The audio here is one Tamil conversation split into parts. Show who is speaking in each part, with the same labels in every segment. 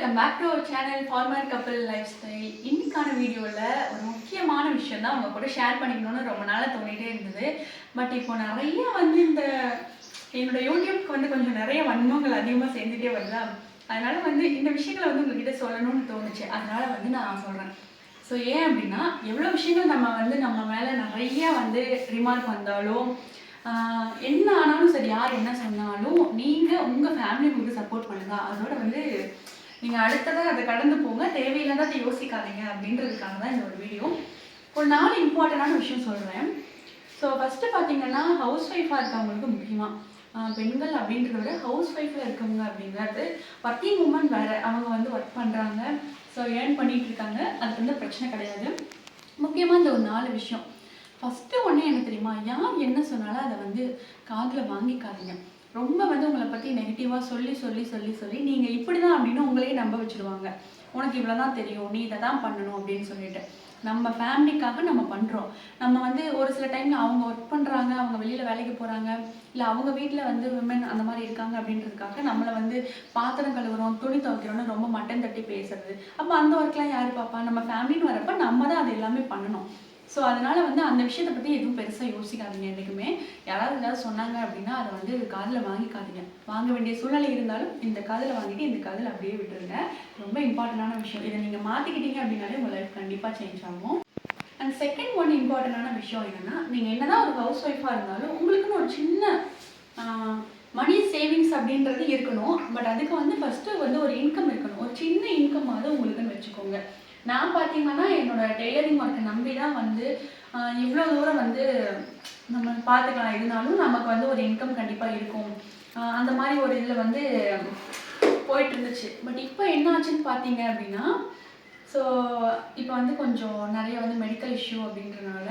Speaker 1: Welcome back to our channel farmer Kappal lifestyle இன்னைக்கான வீடியோவில் ஒரு முக்கியமான விஷயம் தான் உங்கள் கூட ஷேர் பண்ணிக்கணும்னு ரொம்ப நாளாக தோணிகிட்டே இருந்தது. பட் இப்போ நிறைய வந்து இந்த என்னோடய யூடியூப்க்கு வந்து கொஞ்சம் நிறைய வன்மங்கள் அதிகமாக சேர்ந்துட்டே வருதா? அதனால் வந்து இந்த விஷயங்களை வந்து உங்ககிட்ட சொல்லணும்னு தோணுச்சு. அதனால் வந்து நான் சொல்கிறேன் ஸோ ஏன் அப்படின்னா எவ்வளோ விஷயங்கள் நம்ம வந்து நம்ம மேலே நிறைய வந்து ரிமார்க் வந்தாலும் என்ன ஆனாலும் சரி யார் என்ன சொன்னாலும் நீங்கள் உங்கள் ஃபேமிலி உங்களுக்கு சப்போர்ட் பண்ணுங்க. அதோட வந்து நீங்கள் அடுத்ததாக அதை கடந்து போங்க. தேவையில்லாத யோசிக்காதீங்க அப்படின்றதுக்காக தான் இந்த ஒரு வீடியோ ஒரு நாலு இம்பார்ட்டண்டான விஷயம் சொல்கிறேன் ஸோ ஃபஸ்ட்டு பார்த்தீங்கன்னா ஹவுஸ் ஒய்ஃபாக இருக்கவங்களுக்கு முக்கியமாக பெண்கள் அப்படின்றத விட ஹவுஸ் ஒய்ஃபில் இருக்கவங்க அப்படிங்கிறது ஒர்க்கிங் உமன் வேறு. அவங்க வந்து ஒர்க் பண்ணுறாங்க ஸோ ஏர்ன் பண்ணிகிட்டு இருக்காங்க. அதுக்கு வந்து பிரச்சனை கிடையாது. முக்கியமாக இந்த ஒரு நாலு விஷயம். ஃபஸ்ட்டு ஒன்று என்ன தெரியுமா? யார் என்ன சொன்னாலும் அதை வந்து காதில் வாங்கிக்காதீங்க. ரொம்ப வந்து உங்களை பற்றி நெகட்டிவாக சொல்லி சொல்லி சொல்லி சொல்லி நீங்கள் இப்படி தான் அப்படின்னு உங்களையே நம்ப வச்சுருவாங்க. உனக்கு இவ்வளோ தான் தெரியும். நீ இதை தான் பண்ணணும் அப்படின்னு சொல்லிட்டு. நம்ம ஃபேமிலிக்காக நம்ம பண்ணுறோம் நம்ம வந்து ஒரு சில டைமில் அவங்க ஒர்க் பண்ணுறாங்க அவங்க வெளியில் வேலைக்கு போகிறாங்க இல்லை அவங்க வீட்டில் வந்து விமன் அந்த மாதிரி இருக்காங்க அப்படின்றதுக்காக நம்மளை வந்து பாத்திரம் கழுவுறோம் துணி துவைக்கிறோம்னு ரொம்ப மட்டன் தட்டி பேசுறது. அப்போ அந்த ஒர்க்லாம் யார் பார்ப்பா? நம்ம ஃபேமிலின்னு வரப்போ நம்ம தான் அது எல்லாமே பண்ணணும். ஸோ அதனால் வந்து அந்த விஷயத்தை பற்றி எதுவும் பெருசாக யோசிக்காதீங்க என்றைக்குமே. யாராவது ஏதாவது சொன்னாங்க அப்படின்னா அதை வந்து காதில் வாங்கிக்காதீங்க. வாங்க வேண்டிய சூழ்நிலை இருந்தாலும் இந்த காதில் வாங்கிட்டு இந்த காதில் அப்படியே விட்டுருங்க. ரொம்ப இம்பார்ட்டண்டான விஷயம். இதை நீங்கள் மாற்றிக்கிட்டீங்க அப்படின்னாலே உங்கள் லைஃப் கண்டிப்பாக சேஞ்ச் ஆகும். அண்ட் செகண்ட் ஒன் இம்பார்ட்டண்டான விஷயம் என்னன்னா நீங்கள் என்னதான் ஒரு ஹவுஸ் ஒய்ஃபாக இருந்தாலும் உங்களுக்குன்னு ஒரு சின்ன மணி சேவிங்ஸ் அப்படின்றது இருக்கணும். பட் அதுக்கு வந்து ஃபஸ்ட்டு வந்து ஒரு இன்கம் இருக்கணும். ஒரு சின்ன இன்கமாவது உங்களுக்குன்னு வச்சுக்கோங்க. நான் பார்த்தீங்கன்னா என்னோட டெய்லரிங் ஒர்க்கை நம்பி தான் வந்து இவ்வளோ தூரம் வந்து நம்ம பார்த்துக்கலாம் இருந்தாலும் நமக்கு வந்து ஒரு இன்கம் கண்டிப்பாக இருக்கும். அந்த மாதிரி ஒரு இதில் வந்து போயிட்டு இருந்துச்சு. பட் இப்போ என்ன ஆச்சுன்னு பார்த்தீங்க அப்படின்னா ஸோ இப்போ வந்து கொஞ்சம் நிறைய வந்து மெடிக்கல் இஷ்யூ அப்படின்றனால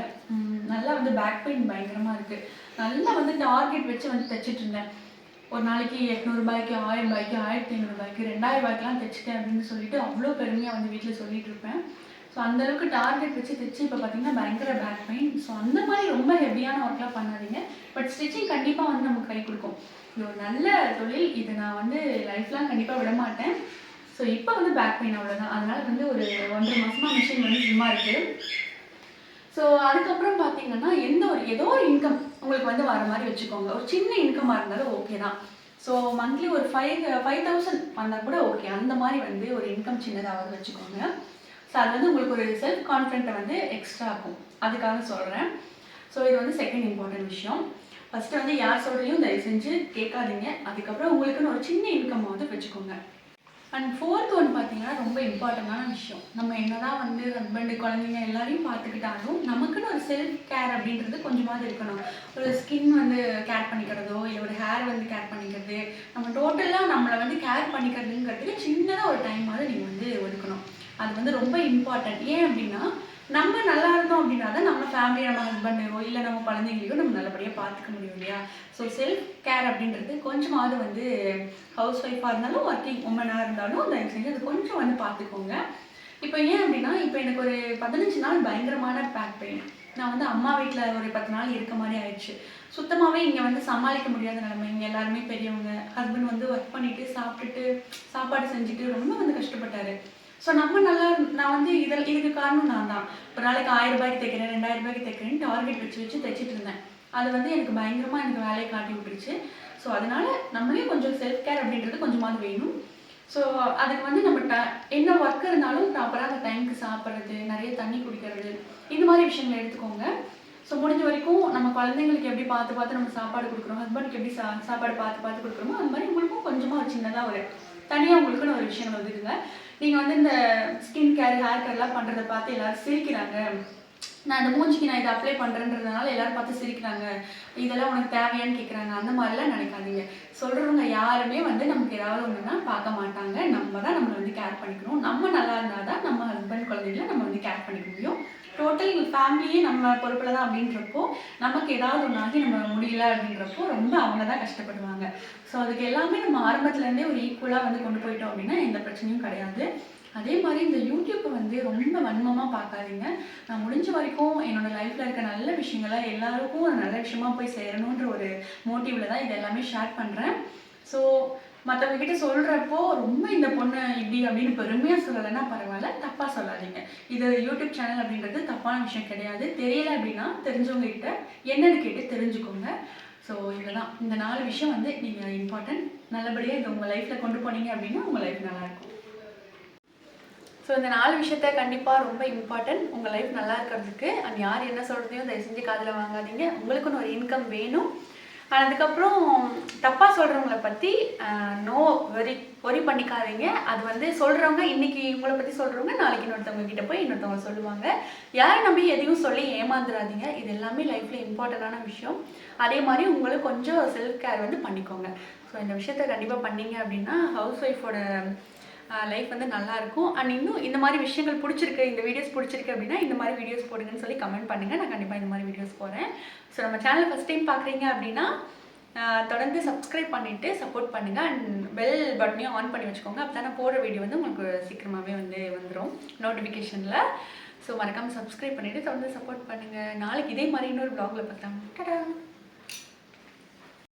Speaker 1: நல்லா வந்து பேக் பெயின் பயங்கரமாக இருக்குது நல்லா வந்து டார்கெட் வச்சு வந்து தைச்சிட்டு இருந்தேன். ஒரு நாளைக்கு எட்நூறுபாய்க்கு ஆயிரம் ரூபாய்க்கு ஆயிரத்தி ஐநூறுபாய்க்கு ரெண்டாயிரம் ரூபாய்க்குலாம் தைச்சிட்டேன் அப்படின்னு சொல்லிட்டு அவ்வளோ பெருமையாக வந்து வீட்டில் சொல்லிட்டு இருப்பேன். ஸோ அந்தளவுக்கு டார்கெட் வச்சு தைச்சு இப்போ பார்த்தீங்கன்னா பயங்கர பேக் பெயின் ஸோ அந்த மாதிரி ரொம்ப ஹெவியான ஒர்க்லாம் பண்ணாதீங்க. பட் ஸ்டிச்சிங் கண்டிப்பாக வந்து நமக்கு கை கொடுக்கும். இது ஒரு நல்ல தொழில். இது நான் வந்து லைஃப்லாம் கண்டிப்பாக விட மாட்டேன். ஸோ இப்போ வந்து பேக் பெயின் அவ்வளோதான் அதனால் வந்து ஒரு ஒன்றரை மாதமாக மிஷின் வந்து சும்மா இருக்குது ஸோ அதுக்கப்புறம் பார்த்தீங்கன்னா எந்த ஒரு ஏதோ ஒரு இன்கம் உங்களுக்கு வந்து வர மாதிரி வச்சுக்கோங்க. ஒரு சின்ன இன்கமாக இருந்தாலும் ஓகே தான். ஸோ மந்த்லி ஒரு ஃபைவ் ஃபைவ் தௌசண்ட் வந்தால் கூட ஓகே அந்த மாதிரி வந்து ஒரு இன்கம் சின்னதாவது வச்சுக்கோங்க. ஸோ அது வந்து உங்களுக்கு ஒரு செல்ஃப் கான்ஃபிடென்ட்டை வந்து எக்ஸ்ட்ரா ஆகும் அதுக்காக சொல்கிறேன் ஸோ இது வந்து செகண்ட் இம்பார்ட்டன்ட் விஷயம். ஃபஸ்ட்டு வந்து யார் சொல்கிறதையும் தயவு செஞ்சு கேட்காதீங்க. அதுக்கப்புறம் உங்களுக்குன்னு ஒரு சின்ன இன்கம் வந்து வச்சுக்கோங்க. அண்ட் ஃபோர்த் ஒன் பார்த்தீங்கன்னா ரொம்ப இம்பார்ட்டண்டான விஷயம். நம்ம என்னதான் வந்து ஹஸ்பண்டு குழந்தைங்க எல்லாரையும் பார்த்துக்கிட்டாலும் நமக்குன்னு ஒரு செல்ஃப் கேர் அப்படின்றது கொஞ்சமாவது இருக்கணும். ஒரு ஸ்கின் வந்து கேர் பண்ணிக்கிறதோ இல்லை ஒரு ஹேர் வந்து கேர் பண்ணிக்கிறது நம்ம டோட்டலாக நம்மளை வந்து கேர் பண்ணிக்கிறதுங்கிறதுக்கு சின்னதாக ஒரு டைமாவது நீங்கள் வந்து ஒதுக்கணும். அது வந்து ரொம்ப இம்பார்ட்டன்ட் ஏன் அப்படின்னா நம்ம நல்லா இருந்தோம் அப்படின்னா தான் நம்ம ஃபேமிலியை நம்ம ஹஸ்பண்டையோ இல்லை நம்ம குழந்தைங்களையோ நம்ம நல்லபடியாக பார்த்துக்க முடியும் இல்லையா? ஸோ செல்ஃப் கேர் அப்படின்றது கொஞ்சமாவது வந்து ஹவுஸ் ஒய்ஃபாக இருந்தாலும் ஒர்க்கிங் உமனாக இருந்தாலும் தயவு செஞ்சு அது கொஞ்சம் வந்து பார்த்துக்கோங்க. இப்போ ஏன் அப்படின்னா இப்போ எனக்கு ஒரு பதினஞ்சு நாள் பயங்கரமான பேக் பெயின் நான் வந்து அம்மா வீட்டில் ஒரு பத்து நாள் இருக்க மாதிரி ஆயிடுச்சு. சுத்தமாகவே இங்கே வந்து சமாளிக்க முடியாத நிலைமை. இங்கே எல்லாருமே பெரியவங்க ஹஸ்பண்ட் வந்து ஒர்க் பண்ணிட்டு சாப்பிட்டுட்டு சாப்பாடு செஞ்சுட்டு ரொம்ப வந்து கஷ்டப்பட்டாரு. ஸோ நம்ம நல்லா நான் வந்து இதில் இதுக்கு காரணம் நான் தான் ஒரு நாளைக்கு ஆயிரம் ரூபாய்க்கு தைக்கிறேன் ரெண்டாயிரம் ரூபாய்க்கு தைக்கிறேன்னு டார்கெட் வச்சு வச்சு தைச்சிட்டு இருந்தேன். அது வந்து எனக்கு பயங்கரமாக எனக்கு வேலையை காட்டி விட்டுருச்சு. ஸோ அதனால நம்மளே கொஞ்சம் செல்ஃப் கேர் அப்படின்றது கொஞ்சமாவது வேணும். ஸோ அதுக்கு வந்து நம்ம ட என்ன ஒர்க் இருந்தாலும் ப்ராப்பராக அந்த டைமுக்கு சாப்பிட்றது நிறைய தண்ணி குடிக்கிறது இந்த மாதிரி விஷயங்களை எடுத்துக்கோங்க. ஸோ முடிஞ்ச வரைக்கும் நம்ம குழந்தைங்களுக்கு எப்படி பார்த்து பார்த்து நம்ம சாப்பாடு கொடுக்குறோம் ஹஸ்பண்டுக்கு எப்படி சா சாப்பாடு பார்த்து பார்த்து கொடுக்குறோமோ அந்த மாதிரி உங்களுக்கும் கொஞ்சமாக ஒரு சின்னதாக ஒரு தனியாக உங்களுக்குன்னு ஒரு விஷயம் ஒதுக்குங்க நீங்கள் வந்து இந்த ஸ்கின் கேர் ஹேர் கேர்லாம் பண்ணுறத பார்த்து எல்லாரும் சிரிக்கிறாங்க. நான் இந்த மூஞ்சிக்கு நான் இதை அப்ளை பண்ணுறேன்றதுனால எல்லாரும் பார்த்து சிரிக்கிறாங்க. இதெல்லாம் உனக்கு தேவையான்னு கேட்குறாங்க அந்த மாதிரிலாம் நினைக்காதீங்க. சொல்கிறவங்க யாருமே வந்து நமக்கு ஏதாவது ஒன்றுனா பார்க்க மாட்டாங்க. நம்ம தான் நம்மளை வந்து கேர் பண்ணிக்கணும். நம்ம நல்லா இருந்தால் தான் நம்ம ஹஸ்பண்ட் குழந்தைங்கள நம்ம வந்து கேர் பண்ணிக்க முடியும். டோட்டல் ஃபேமிலியே நம்ம பொறுப்பில் தான் அப்படின்றப்போ நமக்கு ஏதாவது ஒன்றாகி நம்ம முடியல அப்படின்றப்போ ரொம்ப அவங்க தான் கஷ்டப்படுவாங்க. ஸோ அதுக்கு எல்லாமே நம்ம ஆரம்பத்துலேருந்தே ஒரு ஈக்குவலாக வந்து கொண்டு போயிட்டோம் அப்படின்னா எந்த பிரச்சனையும் கிடையாது. அதே மாதிரி இந்த யூடியூப்பை வந்து ரொம்ப வன்மமாக பார்க்காதீங்க. நான் முடிஞ்ச வரைக்கும் என்னோடய லைஃப்பில் இருக்க நல்ல விஷயங்களை எல்லாருக்கும் ஒரு நல்ல விஷயமா போய் சேரணுன்ற ஒரு மோட்டிவில் தான் இது எல்லாமே ஷேர் பண்ணுறேன் ஸோ மற்றவங்க கிட்ட சொல்கிறப்போ ரொம்ப இந்த பொண்ணு இப்படி அப்படின்னு பெருமையாக சொல்லலைன்னா பரவாயில்ல தப்பாக சொல்லாதீங்க. இது யூடியூப் சேனல் அப்படின்றது தப்பான விஷயம் கிடையாது. தெரியல அப்படின்னா தெரிஞ்சவங்க கிட்ட என்னன்னு கேட்டு தெரிஞ்சுக்கோங்க. ஸோ இதெல்லாம் இந்த நாலு விஷயம் வந்து நீங்கள் இம்பார்ட்டன்ட் நல்லபடியாக இதை உங்கள் லைஃப்பில் கொண்டு போனீங்க அப்படின்னா உங்கள் லைஃப் நல்லாயிருக்கும். ஸோ இந்த நாலு விஷயத்த கண்டிப்பாக ரொம்ப இம்பார்ட்டன்ட் உங்கள் லைஃப் நல்லா இருக்கிறதுக்கு. அண்ட் யார் என்ன சொல்கிறதையும் தயவு செஞ்சு காதில் வாங்காதீங்க. உங்களுக்குன்னு ஒரு இன்கம் வேணும். அதுக்கப்புறம் தப்பாக சொல்கிறவங்கள பற்றி நோ வெரி ஒரி பண்ணிக்காதீங்க. அது வந்து சொல்கிறவங்க இன்னைக்கு இவங்களை பற்றி சொல்கிறவங்க நாளைக்கு இன்னொருத்தவங்க கிட்ட போய் இன்னொருத்தவங்க சொல்லுவாங்க. யாரை நம்பி எதையும் சொல்லி ஏமாந்துடாதீங்க இது எல்லாமே லைஃப்பில் இம்பார்ட்டண்டான விஷயம். அதே மாதிரி உங்களுக்கு கொஞ்சம் செல்ஃப் கேர் வந்து பண்ணிக்கோங்க. ஸோ இந்த விஷயத்த கண்டிப்பாக பண்ணீங்க அப்படின்னா ஹவுஸ் ஒய்ஃபோட லைஃப் வந்து நல்லாயிருக்கும் அண்ட் இன்னும் இந்த மாதிரி விஷயங்கள் பிடிச்சிருக்கு இந்த வீடியோஸ் பிடிச்சிருக்கு அப்படின்னா இந்த மாதிரி வீடியோஸ் போடுங்கன்னு சொல்லி கமெண்ட் பண்ணுங்கள் நான் கண்டிப்பாக இந்த மாதிரி வீடியோஸ் போகிறேன் ஸோ நம்ம சேனல் ஃபஸ்ட் டைம் பார்க்குறீங்க அப்படின்னா தொடர்ந்து சப்ஸ்கிரைப் பண்ணிவிட்டு சப்போர்ட் பண்ணுங்கள் அண்ட் பெல் பட்டனையும் ஆன் பண்ணி வச்சுக்கோங்க. அப்போ தான் போடுற வீடியோ வந்து உங்களுக்கு சீக்கிரமாகவே வந்து வந்துடும் நோட்டிஃபிகேஷனில் ஸோ மறக்காமல் சப்ஸ்கிரைப் பண்ணிவிட்டு தொடர்ந்து சப்போர்ட் பண்ணுங்கள் நாளைக்கு இதே மாதிரி இன்னொரு ப்ளாகில் பார்த்தா டடா